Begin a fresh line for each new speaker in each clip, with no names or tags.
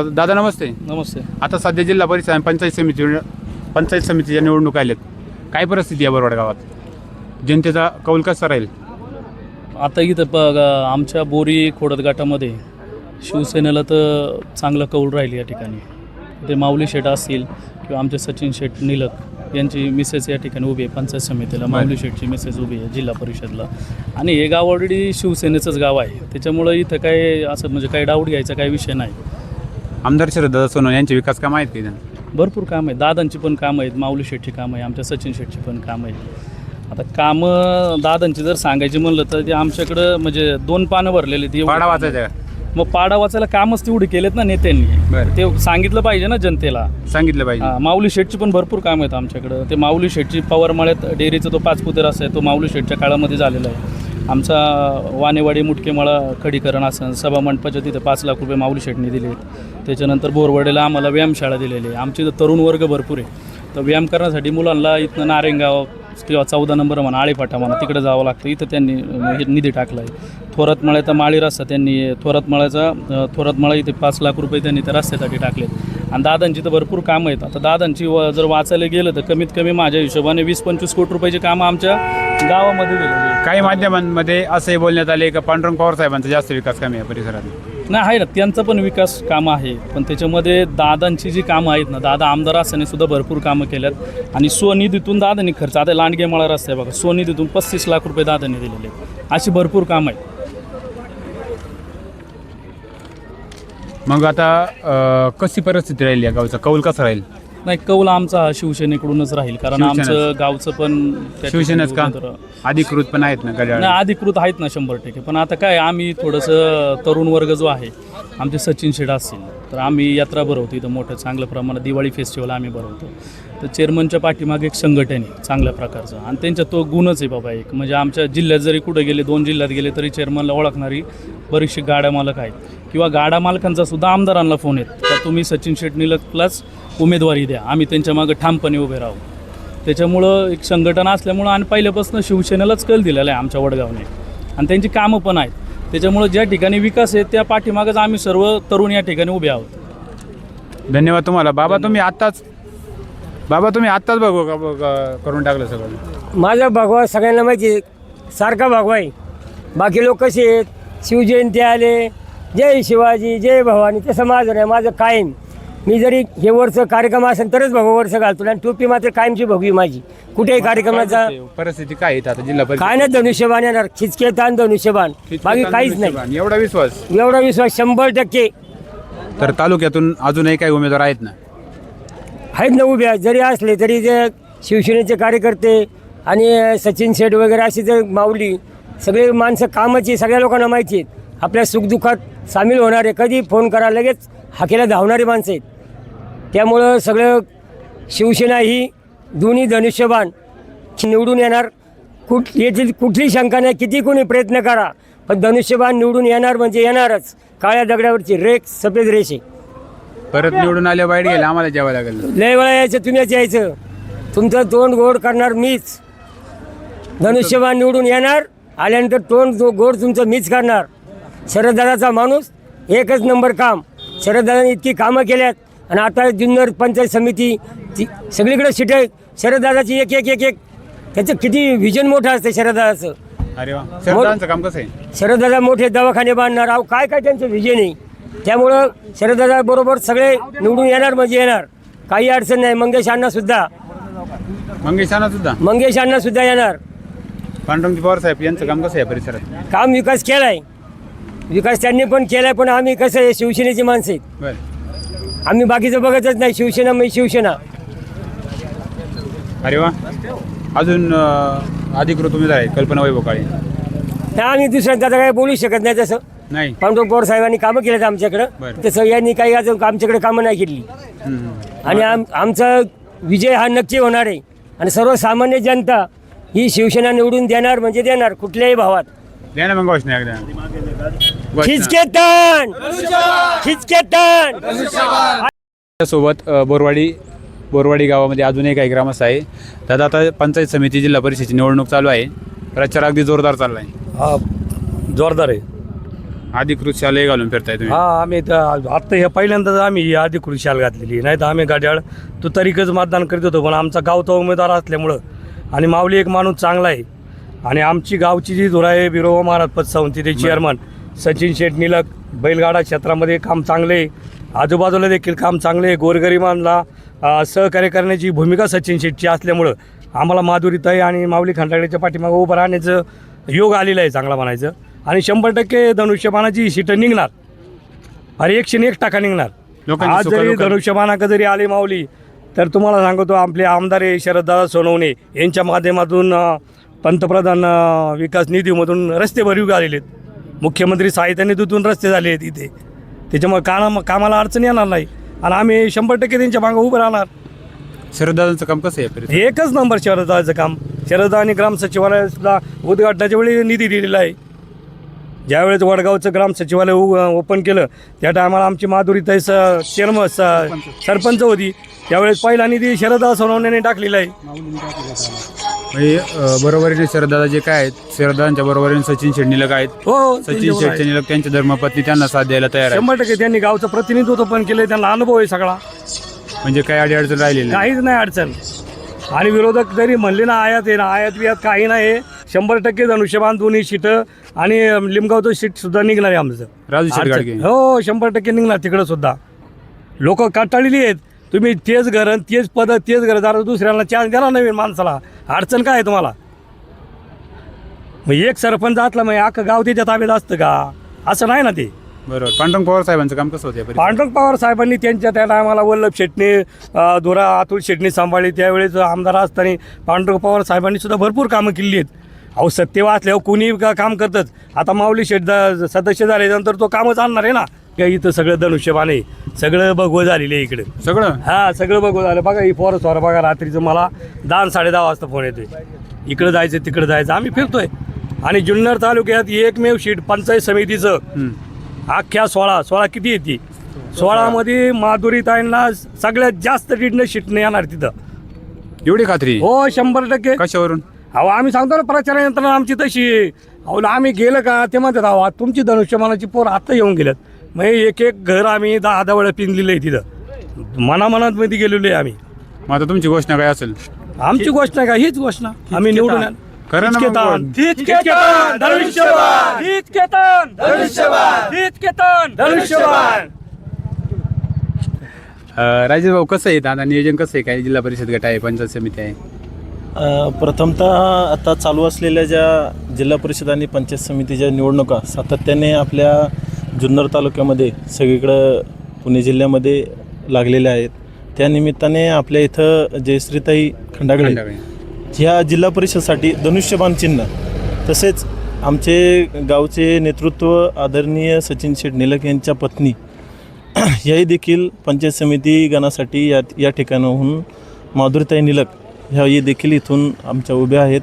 दादा नमस्ते.
नमस्ते.
आता सध्या जिल्हा परिषद आणि पंचायत समिती पंचायत समितीच्या निवडणूक आल्यात. काय परिस्थिती आहे बरोबर गावात? जनतेचा कौल कसा राहील?
आता इथं प आमच्या बोरी खोडद गटामध्ये शिवसेनेला तर चांगलं कौल राहील या ठिकाणी. ते माऊली शेठ असतील किंवा आमचे सचिन शेठ निलक यांची मिसेस या ठिकाणी उभी आहे पंचायत समितीला. माऊली शेठची मिसेस उभी आहे जिल्हा परिषदला. आणि हे गाव ऑलरेडी शिवसेनेचंच गाव आहे. त्याच्यामुळं इथं काय असं म्हणजे काही डाऊट घ्यायचा काही विषय नाही.
आमदार शरद सोनवणे यांचे विकास काम आहेत की
भरपूर काम आहेत. दादांची पण कामं आहेत माऊली शेठची कामं आहे आमच्या सचिन शेठची पण कामं आहेत. आता कामं दादांची जर सांगायची म्हणलं तर ते आमच्याकडं म्हणजे दोन पानं भरलेली ती
पाडा वाचायचा का?
मग पाडा वाचायला कामच तेवढे केलेत ना नेत्यांनी. ते सांगितलं पाहिजे ना जनतेला.
सांगितलं पाहिजे.
हा, माऊली शेठची पण भरपूर काम आहेत आमच्याकडं. ते माऊली शेठची पवारमाळ्यात डेअरीचा तो पाच पुते रस्ता आहे तो माऊली शेठच्या काळामध्ये झालेला आहे. आमचा वानेवाडी मुटकेमाळा खडीकरण असन सभा मंडपाच्या तिथे पाच लाख रुपये माऊली शेटणी दिले. त्याच्यानंतर बोरवडेला आम्हाला व्यायामशाळा दिलेली आहे. आमचे तर तरुण वर्ग भरपूर आहे. तर व्यायाम करण्यासाठी मुलांना इथनं नारेंगाव किंवा चौदा नंबर म्हणा आळीपाटा म्हणा तिकडे जावं लागतं. इथं त्यांनी हे निधी टाकला आहे थोरातमाळ्याचा माळी रस्ता त्यांनी थोरातमाळ्याचा थोरात मळा इथे पाच लाख रुपये त्यांनी त्या रस्त्यासाठी टाकले. आणि दादांची तर भरपूर कामं आहेत. आता दादांची व- जर वाचायला गेलं तर कमीत कमी माझ्या हिशोबाने वीस पंचवीस कोटी रुपयाची कामं आमच्या गावामध्ये दिलेली
काही माध्यमांमध्ये असंही बोलण्यात आले का पांडुरंग पवार साहेबांचा जास्त विकास कमी आहे परिसरात?
नाही आहे ना. त्यांचा पण विकास कामं आहे. पण त्याच्यामध्ये दादांची जी कामं आहेत ना दादा आमदार असताना सुद्धा भरपूर कामं केल्यात. आणि स्वनिधीतून दादांनी खर्च आता लांडगे मळा रस्ता आहे बघा स्वनिधीतून पस्तीस लाख रुपये दादांनी दिलेले आहेत. अशी भरपूर कामं आहेत.
मग आता अं, कशी परिस्थिती राहील या गावचा? कौल कसा राहील?
नाही कौल आमचा हा शिवसेनेकडूनच राहील कारण
शिवसेनाच.
आमचं गावचं पण त्या
शिवसेनाच का?
ठिकाणी
अधिकृत पण आहेत ना गजाळ
नाही अधिकृत आहेत ना शंभर टक्के. पण आता काय आम्ही थोडंसं तरुण वर्ग जो आहे आमचे सचिन शेठ असतील तर आम्ही यात्रा भरवतो इथं मोठं चांगल्या प्रमाणात दिवाळी फेस्टिवल आम्ही भरवतो. तर चेअरमनच्या पाठीमागे एक संघटन आहे चांगल्या प्रकारचं. आणि त्यांच्या तो गुणच आहे बाबा एक. म्हणजे आमच्या जिल्ह्यात जरी कुठे गेले दोन जिल्ह्यात गेले तरी चेअरमनला ओळखणारी बरीचशी गाड्या मालक आहेत. किंवा गाडा मालकांचा सुद्धा आमदारांना फोन येत. तर तुम्ही सचिन निलकलाच उमेदवारी द्या. आम्ही त्यांच्या मागे ठामपणे उभे राहू. त्याच्यामुळं एक संघटना असल्यामुळं आणि पहिल्यापासून शिवसेनेलाच कल दिलेला आहे आमच्या वडगावने. आणि त्यांची कामं पण आहेत. त्याच्यामुळं ज्या ठिकाणी विकास आहे त्या पाठीमागच आम्ही सर्व तरुण या ठिकाणी उभे आहोत.
धन्यवाद तुम्हाला. बाबा तुम्ही आत्ताच बाबा तुम्ही आत्ताच बघू का- करून टाकलं सगळं?
माझा भगवा सगळ्यांना माहिती आहे. सारखा भगवा आहे. बाकी लोक कसे आहेत? शिवजयंती आले. जय शिवाजी जय भवानी तसं माझं नाही माझं कायम. मी जरी हे वर्ष कार्यक्रम असेल तरच भगवा वर्ष घालतो आणि टोपी मात्र कायमची भगवी माझी. कुठेही कार्यक्रमाचा
परिस्थिती काय आहे आता जिल्हा
काय नाही धनुष्यबाण येणार. खिचके ताण धनुष्यबाण बाकी काहीच नाही.
एवढा विश्वास?
एवढा विश्वास शंभर टक्के.
तर तालुक्यातून अजूनही काही उमेदवार आहेत ना?
आहेत ना उभ्या जरी असले तरी जे शिवसेनेचे कार्यकर्ते आणि सचिन शेठ वगैरे अशी जर माऊली सगळे माणसं कामाची सगळ्या लोकांना माहिती आहेत. आपल्या सुखदुःखात सामील होणारे कधी फोन करा लगेच हाकेला धावणारी माणसं आहेत. त्यामुळं सगळं शिवसेना ही दोन्ही धनुष्यबाण निवडून येणार. कुठ याची कुठली शंका नाही किती कोणी प्रयत्न करा पण धनुष्यबाण निवडून येणार म्हणजे येणारच. काळ्या दगडावरची रेख सफेद रेषे.
परत निवडून आले वाईट गेले आम्हाला जेवायला लागेल.
लय वेळा यायचं तुम्हीच यायचं. तुमचं तोंड गोड करणार मीच. धनुष्यबाण निवडून येणार आल्यानंतर तोंड जो गोड तुमचं मीच करणार. शरददादाचा माणूस एकच नंबर काम. शरददादाने इतकी कामं केल्यात आणि आता जुन्नर पंचायत समिती ती सगळीकडे सीट आहेत शरददादाची एक एक एक एक. त्याचं किती व्हिजन मोठं असतं शरददादाचं.
अरे वा. काम कसं आहे?
शरददादा मोठे दवाखाने बांधणार. अहो काय काय त्यांचं व्हिजन आहे? त्यामुळं शरददादा बरोबर सगळे निवडून येणार म्हणजे येणार. काही अडचण नाही. मंगेश अण्णा सुद्धा.
मंगेश अण्णा सुद्धा?
मंगेश अण्णा सुद्धा येणार.
पांडुरंग पवार साहेब यांचं काम कसं आहे परिसरात?
काम विकास केलाय. विकास त्यांनी पण केलाय पण आम्ही कसं आहे शिवसेनेची माणसं आहेत.
बर.
आम्ही बाकीचं बघतच नाही शिवसेना म्हणजे शिवसेना.
अरे वा. अजून अं, अधिकृत उमेदवार आहेत कल्पना वैभव काळे.
त्या आम्ही दुसऱ्यांदा आता काही बोलू शकत नाही तसं.
नाही.
पांडुरंग पवार साहेबांनी कामं केलेत आमच्याकडं.
बरं.
तसं यांनी काही अजून आमच्याकडे कामं नाही केली.
हम्म.
आणि आम आमचा विजय हा नक्की होणार आहे. आणि सर्वसामान्य जनता ही शिवसेना निवडून देणार म्हणजे देणार कुठल्याही भावात.
द्या ना मग घोषणा एकदा. घोषणा.
खिचकेतन खिचकेतन
सोबत बोरवाडी बोरवाडी गावामध्ये अजूनही काही ग्रामस्थ आहे. दादा आता पंचायत समिती जिल्हा परिषदेची निवडणूक चालू आहे. प्रचार अगदी जोरदार चालला आहे
हा जोरदार आहे.
अधिकृत शालेय घालून फिरताय तुम्ही.
हा आम्ही तर आत्ता हे पहिल्यांदाच आम्ही ही अधिकृत शाल घातलेली नाही तर आम्ही गाड्याळ तू तरीकच मतदान करीत होतो पण आमचा गावचा उमेदवार असल्यामुळं. आणि माऊली एक माणूस चांगला आहे. आणि आमची गावची जी धुरा आहे बिरोबा महाराज पतसावंती चेअरमन सचिन शेठ निलक बैलगाडा क्षेत्रामध्ये काम चांगले आजूबाजूला देखील काम चांगले गोरगरिबांना सहकार्य करण्याची भूमिका सचिन शेठची असल्यामुळं आम्हाला माधुरीताई आणि माऊली खंडागडीच्या पाठीमागं उभं राहण्याचं योग आलेलं आहे चांगला म्हणायचं. आणि शंभर टक्के धनुष्यबाणाची सीटं निघणार. अरे एकशे एक टाका निघणार. आज जरी
सुखादुःखात-
धनुष्यबाणाक जरी आली माऊली तर तुम्हाला सांगतो आपले आमदार शरददादा सोनवणे. यांच्या माध्यमातून पंतप्रधान विकास निधीमधून रस्ते भरीव आलेले आहेत. मुख्यमंत्री सहायता निधीतून रस्ते झाले आहेत इथे. त्याच्यामुळे कामा कामाला अडचण येणार नाही. आणि आम्ही शंभर टक्के त्यांच्या मागं उभं राहणार.
शरदादांचं काम कसं आहे?
एकच नंबर शरदाचं काम. शरदा आणि ग्राम सचिवालय सुद्धा उद्घाटनाच्या वेळी निधी दिलेला आहे. ज्यावेळेस वडगावचं ग्राम सचिवालय ओपन केलं त्या टायमाला आमची माधुरीताई स चेअरमन स सरपंच होती. त्यावेळेस पहिला निधी शरदा सोनवण्याने टाकलेला आहे.
म्हणजे बरोबरीने शरदादा जे काय आहेत शरदांच्या बरोबरीने सचिन शेडणीलक आहेत.
हो
सचिन
त्यांच्यावर आहे.
त्यांच्या धर्मपत्नी त्यांना साथ द्यायला तयार आहे
शंभर टक्के त्यांनी गावचं प्रतिनिधित्व पण केलं त्यांना अनुभव आहे सगळा.
म्हणजे काही अडीअडचण राहिलेली नाही.
काहीच नाही अडचण. आणि विरोधक जरी म्हणले ना आयात आहे ना आयात बियात काही नाही शंभर टक्के धनुष्यबाण दोन्ही सीटं आणि लिमगावचं सीट सुद्धा निघणार आहे आमचं.
राजू शेठ
अडचण-
गाडगे
हो शंभर टक्के निघणार तिकडं सुद्धा. लोक कंटाळलेली आहेत. तुम्ही तेच घर आणि तेच पद तेच घर जरा दुसऱ्याला चान्स द्या ना नवीन माणसाला अडचण काय आहे तुम्हाला? मग एक सरपंच असला मग अख्खं गाव त्याच्या ताब्यात असतं का? असं नाही ना ते.
बरोबर. पांडुरंग पवार साहेबांचं काम कसं होतं या?
पांडुरंग पवार साहेबांनी त्यांच्या त्या टायमाला वल्लभ शेटणे अ, धुरा अतुल शेटणे सांभाळली. त्यावेळेस आमदार असताना पांडुरंग पवार साहेबांनी सुद्धा भरपूर कामं केली आहेत. अहो सत्य वाचल्यावर कोणी का काम करतच? आता माऊली शेट द- सदस्य झाल्यानंतर तो कामच आणणार आहे ना? का इथं सगळं धनुष्यबाण आहे. सगळं भगवं झालेलं आहे इकडे.
सगळं?
हा सगळं बघू झालं. बघा ही फॉरेस्ट वाला बघा रात्रीचं मला दहा साडे दहा वाजता फोन येतोय. इकडं जायचं तिकडं जायचं. आम्ही फिरतोय. आणि जुन्नर तालुक्यात एकमेव शीट पंचायत समितीचं. अख्ख्या सोळा सोळा किती येते सोळामध्ये माधुरीताईंना सगळ्यात जास्त रीडनं शिटणं येणार तिथं.
एवढी खात्री?
हो शंभर टक्के.
कशावरून?
अहो आम्ही सांगतो ना प्रचार यंत्रणा आमची तशी. आहे अहो आम्ही गेलं का ते म्हणतात अहो तुमची धनुष्यमानाची पोर आत्ता येऊन गेल्यात मग एक एक घर आम्ही दहा दहा वेळा पिंजलेलं आहे तिथं. मनामनात मध्ये गेलेलो आहे आम्ही.
मग आता तुमची घोषणा काय असेल?
आमची गोष्ट नाही का हीच घोषणा. आम्ही निवडून आलो.
खरं ना मग
हिचकेतान.
बोल.
हिचकेतान. धनुष्यबाण.
अं, राजेश भाऊ कसं आहे आता नियोजन कसं आहे? काय जिल्हा परिषद गट आहे पंचायत समिती आहे?
प्रथमतः आता चालू असलेल्या ज्या जिल्हा परिषद आणि पंचायत समितीच्या निवडणुका सातत्याने आपल्या जुन्नर तालुक्यामध्ये सगळीकडं पुणे जिल्ह्यामध्ये लागलेल्या आहेत त्या निमित्ताने आपल्या इथं जयश्रीताई
खंडागळे.
ह्या जिल्हा परिषदसाठी धनुष्यबाण चिन्ह तसेच आमचे गावचे नेतृत्व आदरणीय सचिन शेठ निलक यांच्या पत्नी याही देखील पंचायत समिती गणासाठी या या ठिकाणाहून माधुरीताई निलक ह्याही देखील इथून आमच्या उभ्या आहेत.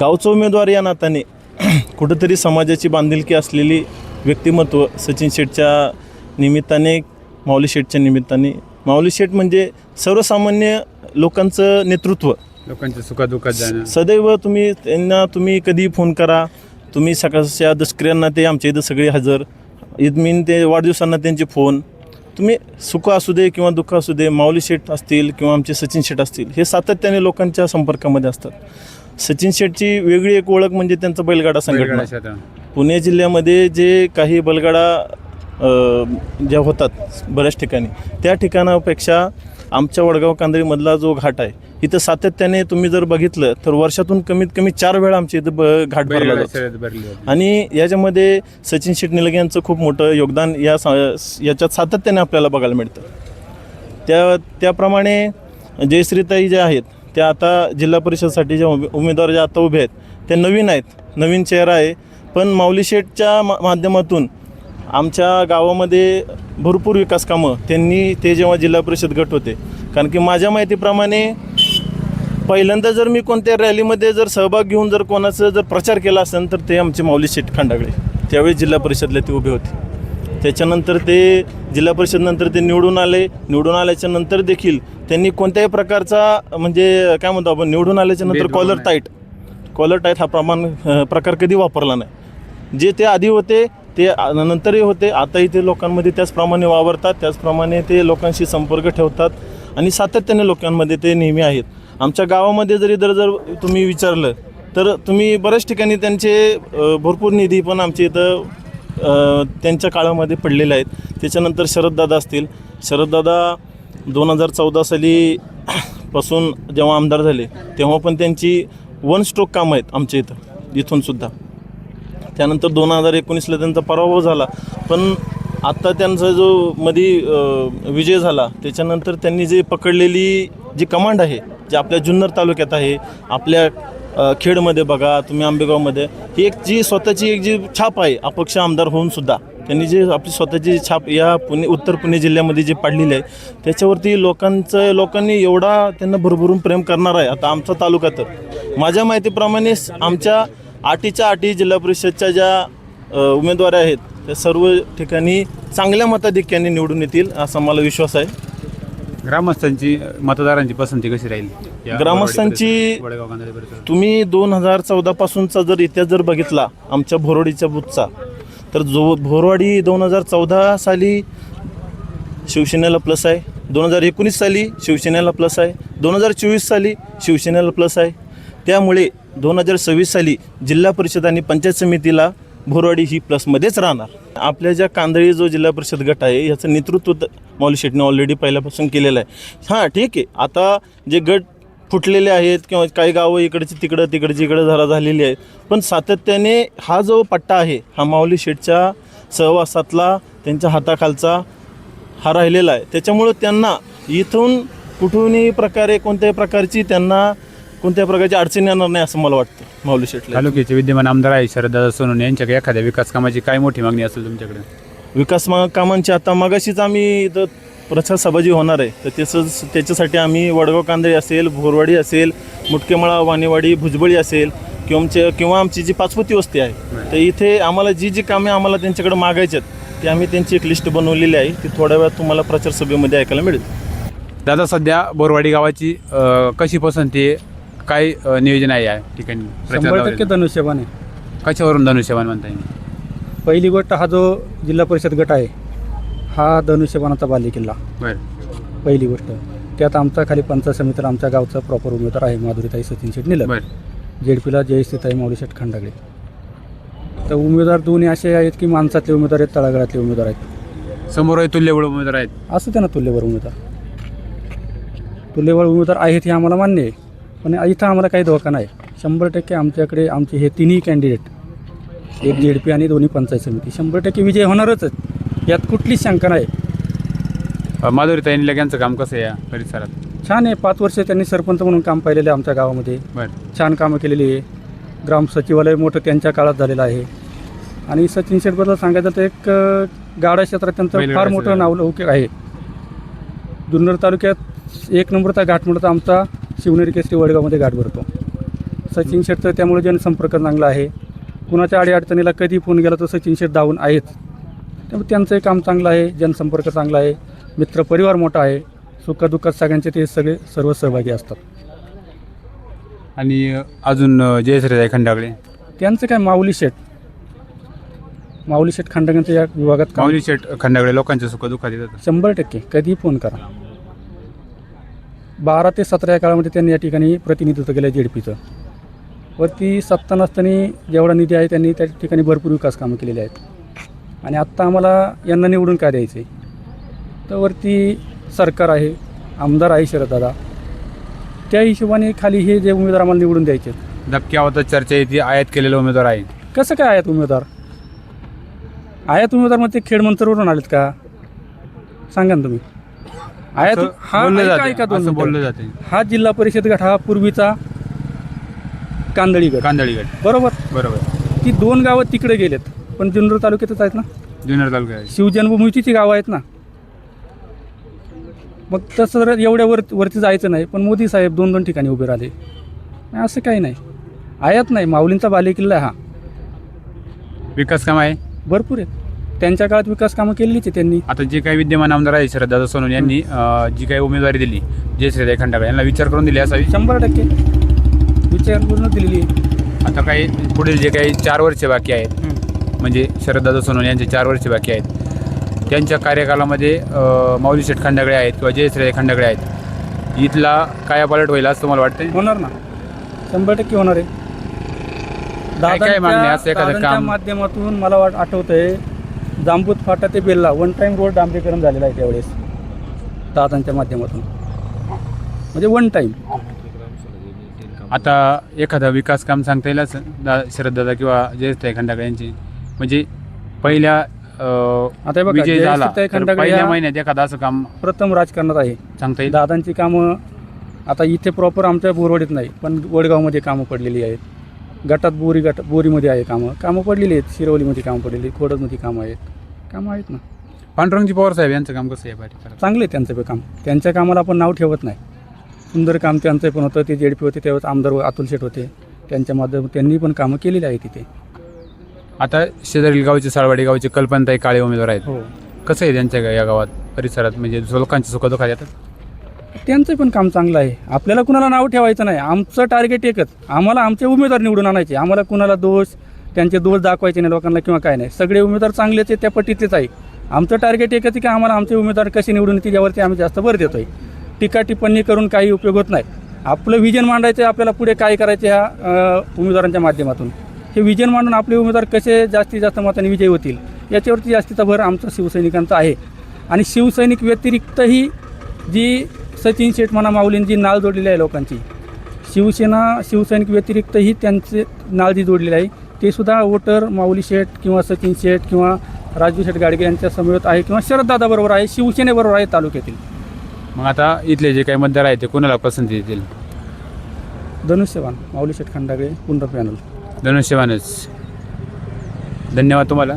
गावचा उमेदवार या नात्याने कुठंतरी समाजाची बांधिलकी असलेली व्यक्तिमत्व सचिन शेठच्या निमित्ताने माऊली शेठच्या निमित्ताने. माऊली शेठ म्हणजे सर्वसामान्य लोकांचं नेतृत्व.
लोकांच्या सुखादुखात
सदैव तुम्ही त्यांना तुम्ही कधी फोन करा. तुम्ही सकाळच्या दशक्रियांना ते आमच्या इथं सगळे हजर. ईद मीन ते वाढदिवसांना त्यांचे फोन. तुम्ही सुख असू दे किंवा दुःख असू दे माऊली शेठ असतील किंवा आमचे सचिन शेठ असतील हे सातत्याने लोकांच्या संपर्कामध्ये असतात सचिन शेठची वेगळी एक ओळख म्हणजे त्यांचा बैलगाडा संघटना. पुणे जिल्ह्यामध्ये जे काही बैलगाडा ज्या होतात बऱ्याच ठिकाणी. त्या ठिकाणापेक्षा आमच्या वडगाव कांदळीमधला जो घाट आहे इथं सातत्याने तुम्ही जर बघितलं तर वर्षातून कमीत कमी चार वेळा आमच्या इथं ब घाट भरला जातो. आणि याच्यामध्ये सचिन शेट निलगे यांचं खूप मोठं योगदान या सा याच्यात सातत्याने आपल्याला बघायला मिळतं. त्या त्याप्रमाणे जयश्रीताई ज्या आहेत त्या आता जिल्हा परिषदसाठी ज्या उमे- उमेदवार ज्या आता उभे आहेत त्या नवीन आहेत. नवीन चेहरा आहे. पण माऊली शेठच्या मा माध्यमातून आमच्या गावामध्ये भरपूर विकास कामं. त्यांनी ते जेव्हा जिल्हा परिषद गट होते. कारण की माझ्या माहितीप्रमाणे पहिल्यांदा जर मी कोणत्या रॅलीमध्ये जर सहभाग घेऊन जर कोणाचं जर प्रचार केला असेल तर ते आमचे माऊली शेठ खंडागळे. त्यावेळी जिल्हा परिषदला ते उभे होते. त्याच्यानंतर ते जिल्हा परिषदनंतर ते निवडून आले. निवडून आल्याच्यानंतर देखील त्यांनी कोणत्याही प्रकारचा म्हणजे काय म्हणतो आपण निवडून
आल्याच्यानंतर
कॉलर. टाईट कॉलर टाईट हा प्रमाण प्रकार कधी वापरला नाही. जे ते आधी होते ते नंतरही होते. आताही ते लोकांमध्ये त्याचप्रमाणे वावरतात त्याचप्रमाणे ते लोकांशी संपर्क ठेवतात आणि सातत्याने लोकांमध्ये ते नेहमी आहेत. आमच्या गावामध्ये जरी जर जर तुम्ही विचारलं तर तुम्ही बऱ्याच ठिकाणी त्यांचे भरपूर निधी पण आमच्या इथं त्यांच्या काळामध्ये पडलेले आहेत. त्याच्यानंतर शरददादा असतील. शरददादा दोन हजार चौदा साली पासून जेव्हा आमदार झाले तेव्हा पण त्यांची वन स्ट्रोक कामं आहेत आमच्या इथं इथूनसुद्धा त्यानंतर दोन हजार एकोणीसला त्यांचा पराभव झाला. पण आत्ता त्यांचा जो मध्ये विजय झाला त्याच्यानंतर त्यांनी जे पकडलेली जी कमांड आहे जे आपल्या जुन्नर तालुक्यात आहे आपल्या खेडमध्ये बघा तुम्ही आंबेगावमध्ये ही एक जी स्वतःची एक जी छाप आहे अपक्ष आमदार होऊन सुद्धा त्यांनी जे आपली स्वतःची छाप या पुणे उत्तर पुणे जिल्ह्यामध्ये जी पाडलेली आहे त्याच्यावरती लोकांचं लोकांनी एवढा त्यांना भरभरून प्रेम करणार आहे. आता आमचा तालुका तर माझ्या माहितीप्रमाणे आमच्या आटीच्या आटी जिल्हा परिषदच्या ज्या उमेदवार आहेत त्या सर्व ठिकाणी चांगल्या मताधिक्याने निवडून येतील असा मला विश्वास आहे.
ग्रामस्थांची मतदारांची पसंती कशी राहील?
ग्रामस्थांची-? तुम्ही दोन हजार चौदापासूनचा जर इतिहास जर बघितला आमच्या भोरवाडीच्या बुथचा तर जो भोरवाडी दोन हजार चौदा साली शिवसेनेला प्लस आहे दोन हजार एकोणीस साली शिवसेनेला प्लस आहे दोन हजार चोवीस साली शिवसेनेला प्लस आहे. त्यामुळे दोन हजार सव्वीस साली जिल्हा परिषद आणि पंचायत समितीला भोरवाडी ही प्लसमध्येच राहणार. आपल्या ज्या कांदळी जो जिल्हा परिषद गट आहे याचं नेतृत्व मौली शेटने ऑलरेडी पहिल्यापासून केलेलं आहे. हां ठीक आहे. आता जे गट फुटलेले आहेत किंवा काही गावं इकडची तिकडं तिकडची इकडं झाला झालेली आहेत पण सातत्याने हा जो पट्टा आहे हा माऊली शेठच्या सहवासातला त्यांच्या हाताखालचा हा राहिलेला आहे. त्याच्यामुळं त्यांना इथून कुठूनही प्रकारे कोणत्याही प्रकारची त्यांना कोणत्याही प्रकारची अडचण येणार नाही असं मला वाटतं माऊली शेठला
तालुक्याचे विद्यमान आमदार आहे शरददादा सोनवणे. यांच्याकडे एखाद्या विकास कामाची काय मोठी मागणी असेल तुमच्याकडे?
विकास मा कामांची आता मगाशीच आम्ही इथं प्रचार सभा जी होणार आहे. तर त्याचं त्याच्यासाठी आम्ही वडगाव कांदळी असेल भोरवाडी असेल मुटकेमळा वाणेवाडी भुजबळी असेल किंवा किंवा आमची जी पाचपुती वस्ती आहे तर इथे आम्हाला जी जी कामे आम्हाला त्यांच्याकडे मागायची आहेत ती आम्ही त्यांची एक लिस्ट बनवलेली आहे. ती थोड्या वेळात तुम्हाला प्रचार सभेमध्ये ऐकायला मिळेल.
दादा सध्या बोरवाडी गावाची अ, कशी पसंती आहे? काय अ, नियोजन आहे या ठिकाणी
शंभर टक्के
दौऱ्याचं?
धनुष्यबाण आहे.
कशावरून धनुष्यबाण म्हणता येईल?
पहिली गोष्ट हा जो जिल्हा परिषद गट आहे हा धनुष्यबाणाचा बालेकिल्ला.
बरं.
पहिली गोष्ट. त्यात आमचा खाली पंचायत समितीला आमच्या गावचा प्रॉपर उमेदवार आहे माधुरीताई सचिन शेट निलम.
बरं.
जेडपीला जयश्रीताई माऊलीशेठ खंडागळे. तर उमेदवार दोन्ही असे आहेत की माणसातले उमेदवार आहेत तळागाळातले उमेदवार आहेत.
समोर तुल्यबळ उमेदवार आहेत.
असं त्यांना तुल्यबळ उमेदवार. तुल्यबळ उमेदवार आहेत हे आम्हाला मान्य आहे. पण इथं आम्हाला काही धोका नाही. शंभर टक्के आमच्याकडे आमचे हे तिन्ही कॅन्डिडेट एक पी आणि दोन्ही पंचायत समिती. शंभर टक्के विजय होणारच. यात कुठलीच शंका नाही.
अ, माधुरीताई निलग यांचं काम कसं आहे या परिसरात?
छान आहे. पाच वर्ष त्यांनी सरपंच म्हणून काम पाहिलेलं आहे आमच्या गावामध्ये.
बरं.
छान कामं केलेली आहे. ग्राम सचिवालय मोठं त्यांच्या काळात झालेलं आहे. आणि सचिन शेठबद्दल सांगायचं तर एक अ, गाडा क्षेत्रात त्यांचं
बैलगाडा
फार मोठं
क्षेत्रात.
नावलौकिक आहे. जुन्नर तालुक्यात एक नंबरचा घाट म्हणलं तर आमचा शिवनेरी केसरी वडगावमध्ये घाट भरतो. सचिन शेठ तर त्यामुळे जनसंपर्क चांगला आहे. कुणाच्या अडीअडचणीला कधी फोन गेला तर सचिन शेठ धावून आहेत. त्यामुळे त्यांचंही काम चांगलं आहे जनसंपर्क चांगला आहे. मित्रपरिवार मोठा आहे. सुखदुःखात सगळ्यांचे ते सगळे सर्व सहभागी असतात.
आणि अजून जयश्रीताई खंडागळे?
त्यांचं काय माऊली शेठ माऊली शेठ खंडग्यांचं या विभागात काम
माऊली शेठ खंडागळे लोकांच्या सुख दुःखात येतात.
शंभर टक्के. कधीही फोन करा. बारा ते सतरा या काळामध्ये त्यांनी या ठिकाणी प्रतिनिधित्व केलं जेडपीचं. वरती सत्ता नसताना जेवढा निधी आहे त्यांनी त्या ठिकाणी भरपूर विकास कामं केलेली आहेत. आणि आत्ता आम्हाला यांना निवडून काय द्यायचं? आहे तर वरती सरकार आहे आमदार आहे शरददादा त्या हिशोबाने खाली हे जे उमेदवार आम्हाला निवडून द्यायचे आहेत.
आवतात चर्चा येते आयात केलेला उमेदवार आहे
कसं काय आहेत उमेदवार? आयात उमेदवार मग ते खेड मंत्रवरून आलेत का? सांगा ना तुम्ही. आयात
असं
हा
बोललं
ऐका-
जाते,
ऐका दोन
असं
मिनिटं.
बोललं जाते.
हा जिल्हा परिषद गट हा पूर्वीचा कांदळी गट
कांदळी गट.
बरोबर?
बरोबर.
ती दोन गावं तिकडे गेलेत पण जुन्नर तालुक्यातच आहेत ना?
जुन्नर तालुका आहे
शिवजन्मभूमीची गावं आहेत ना? मग तसं जर एवढ्या वर वरती जायचं नाही पण मोदी साहेब दोन दोन ठिकाणी उभे राहिले. नाही, असं काही नाही. आयात नाही. माऊलींचा बालेकिल्ला आहे हा.
विकास काम आहे?
भरपूर आहेत. त्यांच्या काळात विकास कामं केलेलीच आहे त्यांनी.
आता जे काही विद्यमान आमदार आहे शरददादा सोनवणे यांनी अ, जी काही उमेदवारी दिली जयश्रीताई खंडागळे यांना विचार करून दिली असावी.
शंभर टक्के. विचार पूर्ण दिलेली आहे
आता काही पुढील जे काही चार वर्ष बाकी आहेत म्हणजे शरददादा सोनवणे यांचे चार वर्ष बाकी आहेत त्यांच्या कार्यकालामध्ये अ, माऊली शेठ खंडागळे आहेत किंवा जयश्री खंडागळे आहेत इथला कायापालट होईल असं तुम्हाला वाटतं
होणार ना. शंभर टक्के होणार आहे.
काय काय मागणी आहे? असं एखादं
दादांच्या
काम?
माध्यमातून मला वाट आठवतंय जांबूत फाटा ते बेल्ला वन टाइम रोड डांबरीकरण झालेला आहे त्यावेळेस. दादांच्या माध्यमातून. म्हणजे वन टाईम
आता एखादा विकास काम सांगता येईल असं? दा शरददादा किंवा जयश्री खंडागळे यांची? म्हणजे पहिल्या अ,
आता हे बघा,
विजय झाला तर
खंडागळे
पहिल्या
या-
महिन्यात एखादं असं काम
प्रथम राजकारणात आहे.
सांगता येईल?
दादांची कामं आता इथे प्रॉपर आमच्या बोरवाडीत नाही पण वडगावमध्ये कामं पडलेली आहेत. गटात बोरी गट बोरीमध्ये आहे कामं. कामं पडलेली आहेत. शिरवलीमध्ये कामं पडलेली आहेत. खोडदमध्ये कामं आहेत. कामं आहेत ना.
पांडुरंगजी पवार साहेब यांचं काम कसं आहे पाठी
चांगलं आहे त्यांचं बी काम. त्यांच्या कामाला आपण नाव ठेवत नाही. सुंदर काम त्यांचं पण होतं. ते जेडपी होते त्यावेळेस आमदार अतुल शेठ होते. त्यांच्या माध्यमातून त्यांनी पण कामं केलेली आहे तिथे
आता शेजारील गावचे साळवाडी गावचे कल्पनताई काळे उमेदवार आहेत.
हो.
कसं आहे त्यांच्या या गावात परिसरात? म्हणजे लोकांची सुखदुःखात येतात?
त्यांचं पण काम चांगलं आहे. आपल्याला कुणाला नाव ठेवायचं नाही. आमचं टार्गेट एकच. आम्हाला आमचे उमेदवार निवडून आणायचे. आम्हाला कुणाला दोष त्यांचे दोष दाखवायचे नाही लोकांना किंवा काय नाही. सगळे उमेदवार चांगलेच आहे त्या पट्टीतलेच आहे. आमचं टार्गेट एकच आहे की आम्हाला आमचे उमेदवार कसे निवडून येतील यावरती आम्ही जास्त भर देतो आहे टीका टिप्पणी करून काही उपयोग होत नाही. आपलं विजन मांडायचं आपल्याला पुढे काय करायचे ह्या उमेदवारांच्या माध्यमातून. हे विजन मांडून आपले उमेदवार कसे जास्तीत जास्त मताने विजयी होतील याच्यावरती जास्तीचा भर आमचा शिवसैनिकांचा आहे. आणि शिवसैनिक व्यतिरिक्तही जी सचिन शेठ म्हणा माऊलींनी जी नाळ जोडलेली आहे लोकांची. शिवसेना शिवसैनिक व्यतिरिक्तही त्यांचे नाळ जी जोडलेली आहे. ते सुद्धा वोटर माऊली शेठ किंवा सचिन शेठ किंवा राजू शेठ गाडगे यांच्या समवेत आहे किंवा शरददादाबरोबर आहे शिवसेनेबरोबर आहे तालुक्यातील.
मग आता इथले जे काही मतदार आहेत ते कोणाला पसंती देतील?
धनुष्यवान माऊली शेठ खंडागळे पुनर पॅनल
धनुष्यवानच धन्यवाद तुम्हाला.